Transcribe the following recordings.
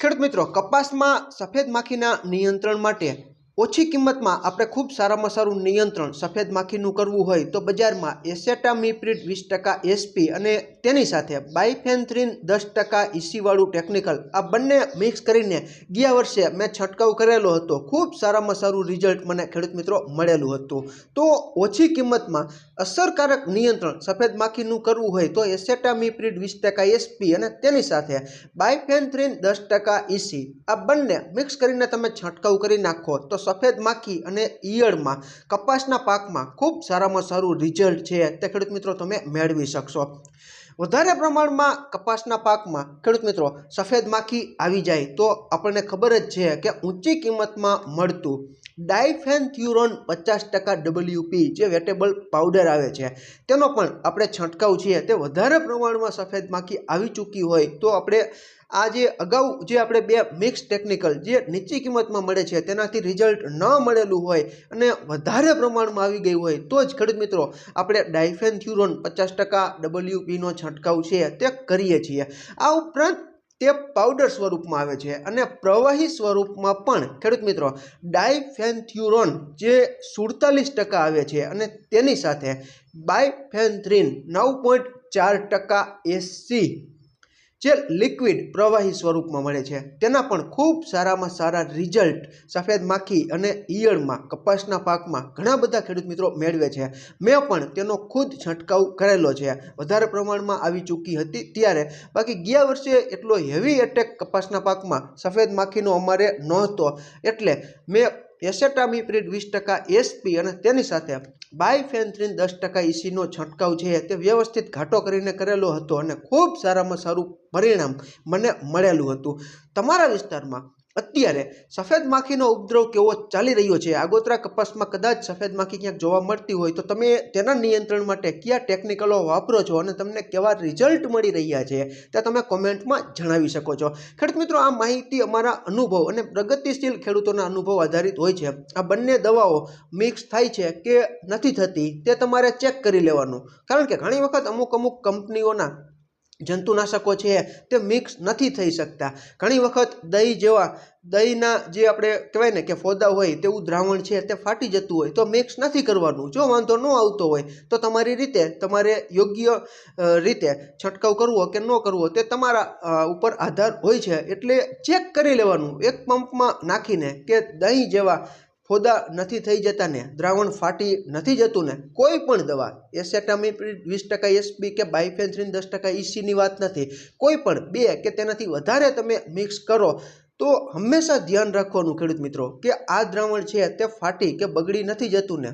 ખેડૂત મિત્રો કપાસમાં સફેદ માખીના નિયંત્રણ માટે ઓછી કિંમતમાં આપણે ખૂબ સારામાં સારું નિયંત્રણ સફેદ માખીનું કરવું હોય તો બજારમાં એસેટામીપ્રિડ વીસ ટકા એસપી અને તેની સાથે બાયફેન્થ્રીન દસ ટકા ઇસીવાળું ટેકનિકલ આ બંને મિક્સ કરીને ગયા વર્ષે મેં છંટકાવ કરેલો હતો. ખૂબ સારામાં સારું રિઝલ્ટ મને ખેડૂત મિત્રો મળેલું હતું. તો ઓછી કિંમતમાં અસરકારક નિયંત્રણ સફેદ માખીનું કરવું હોય તો એસેટામીપ્રિડ વીસ ટકા એસપી અને તેની સાથે બાયફેન્થ્રીન દસ ટકા ઇસી આ બંને મિક્સ કરીને તમે છંટકાવ કરી નાખો તો સફેદ માખી અને ઈયળમાં, કપાસના પાકમાં ખૂબ સારામાં સારું રિઝલ્ટ છે તે ખેડૂત મિત્રો તમે મેળવી શકશો. વધારે પ્રમાણમાં કપાસના પાકમાં, ખેડૂત મિત્રો, સફેદ માખી આવી જાય તો આપણને ખબર જ છે કે ઊંચી કિંમતમાં મળતું ડાયફેન્થ્યુરોન પચાસ ટકા ડબલ્યુપી જે વેટેબલ પાવડર આવે છે. તેનો પણ આપણે છંટકાવ છીએ. તે વધારે પ્રમાણમાં સફેદ માખી આવી ચૂકી હોય તો આપણે આ જે અગાઉ જે આપણે બે મિક્સ ટેકનિકલ જે નીચી કિંમતમાં મળે છે તેનાથી રિઝલ્ટ ન મળેલું હોય અને વધારે પ્રમાણમાં આવી ગયું હોય તો જ ખેડૂત મિત્રો, આપણે ડાયફેન્થ્યુરોન પચાસ ટકા ડબલ્યુપીનો છંટકાવ છે તે કરીએ છીએ. આ ઉપરાંત તે પાવડર સ્વરૂપમાં આવે છે અને પ્રવાહી સ્વરૂપમાં પણ ખેડૂત મિત્રો ડાયફેન્થ્યુરોન જે સુડતાલીસ ટકા આવે છે અને તેની સાથે બાયફેન્થ્રીન નવ પોઈન્ટ ચાર ટકા એસી જે લિક્વિડ પ્રવાહી સ્વરૂપમાં મળે છે. તેના પણ ખૂબ સારામાં સારા રિઝલ્ટ સફેદ માખી અને ઈયળમાં, કપાસના પાકમાં ઘણા બધા ખેડૂત મિત્રો મેળવે છે. મેં પણ તેનો ખુદ છંટકાવ કરેલો છે. વધારે પ્રમાણમાં આવી ચૂકી હતી ત્યારે, બાકી ગયા વર્ષે એટલો હેવી એટેક કપાસના પાકમાં સફેદ માખીનો અમારે નહોતો. એટલે મેં એસેટામીપ્રિડ વીસ ટકા એસપી અને તેની સાથે બાયફેન્થ્રીન દસ ટકા ઇસીનો છંટકાવ છે તે વ્યવસ્થિત ઘાટો કરીને કરેલો હતો અને ખૂબ સારામાં સારું પરિણામ મને મળેલું હતું. તમારા વિસ્તારમાં અત્યારે સફેદ માખીનો ઉપદ્રવ કેવો ચાલી રહ્યો છે? આગોતરા કપાસમાં કદાચ સફેદ માખી ક્યાંક જોવા મળતી હોય તો તમે તેના નિયંત્રણ માટે કયા ટેકનિકલો વાપરો છો અને તમને કેવા રિઝલ્ટ મળી રહ્યા છે તે તમે કોમેન્ટમાં જણાવી શકો છો. ખેડૂત મિત્રો, આ માહિતી અમારા અનુભવ અને પ્રગતિશીલ ખેડૂતોના અનુભવ આધારિત હોય છે. આ બંને દવાઓ મિક્સ થાય છે કે નથી થતી તે તમારે ચેક કરી લેવાનું. કારણ કે ઘણી વખત અમુક અમુક કંપનીઓના જંતુનાશકો છે, તે મિક્સ નથી થઈ શકતા. ઘણી વખત દહીં જેવા, દહીંના જે આપણે કહેવાય ને કે ફોદા હોય તેવું દ્રાવણ છે, તે ફાટી જતું હોય, તો મિક્સ નથી કરવાનું. જો વાંધો ન આવતો હોય, તો તમારી રીતે, તમારે યોગ્ય રીતે છંટકાવ કરવો કે ન કરવો, તે તમારા ઉપર આધાર હોય છે. એટલે ચેક કરી લેવાનું. એક પંપમાં નાખીને કે દહીં જેવા ફોદા નથી થઈ જતા ને, દ્રાવણ ફાટી નથી જતું ને, કોઈ પણ દવા એસેટામીપ્રિડ વીસ ટકા એસબી કે બાયફેન્થ્રીન, દસ ટકા ઇસીની વાત નથી. કોઈ પણ, બે કે તેનાથી વધારે તમે મિક્સ કરો, તો હંમેશા ધ્યાન રાખવાનું ખેડૂત મિત્રો, કે આ દ્રાવણ છે તે ફાટી કે બગડી નથી જતું ને.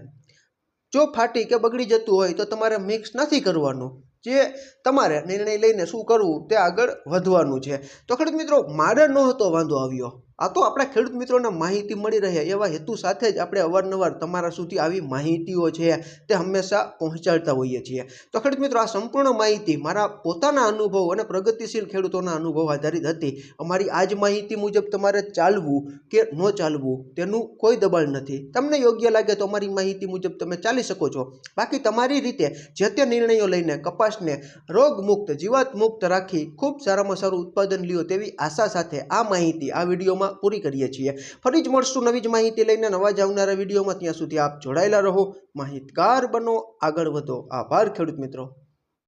જો ફાટી કે બગડી જતું હોય તો તમારે મિક્સ નથી કરવાનું. જે તમારે નિર્ણય લઈને શું કરવું તે આગળ વધવાનું છે. તો ખેડૂત મિત્રો, મારે નહોતો વાંધો આવ્યો. આ તો આપણા ખેડૂત મિત્રોને માહિતી મળી રહે એવા હેતુ સાથે જ આપણે અવારનવાર તમારા સુધી આવી માહિતીઓ છે તે હંમેશા પહોંચાડતા હોઈએ છીએ. તો ખેડૂત મિત્રો, આ સંપૂર્ણ માહિતી મારા પોતાના અનુભવ અને પ્રગતિશીલ ખેડૂતોના અનુભવ આધારિત હતી. અમારી આ જ માહિતી મુજબ તમારે ચાલવું કે ન ચાલવું તેનું કોઈ દબાણ નથી. તમને યોગ્ય લાગે તો અમારી માહિતી મુજબ તમે ચાલી શકો છો. બાકી તમારી રીતે જે તે નિર્ણયો લઈને કપાસને રોગમુક્ત જીવાત મુક્ત રાખી ખૂબ સારામાં સારું ઉત્પાદન લ્યો તેવી આશા સાથે આ માહિતી, આ વિડીયોમાં પૂરી કરીએ છીએ. ફરી જ મળશું નવી જ માહિતી લઈને નવા જ આવનારા વિડીયોમાં. ત્યાં સુધી આપ જોડાયેલા રહો. માહિતગાર બનો. આગળ વધો. આભાર ખેડૂત મિત્રો.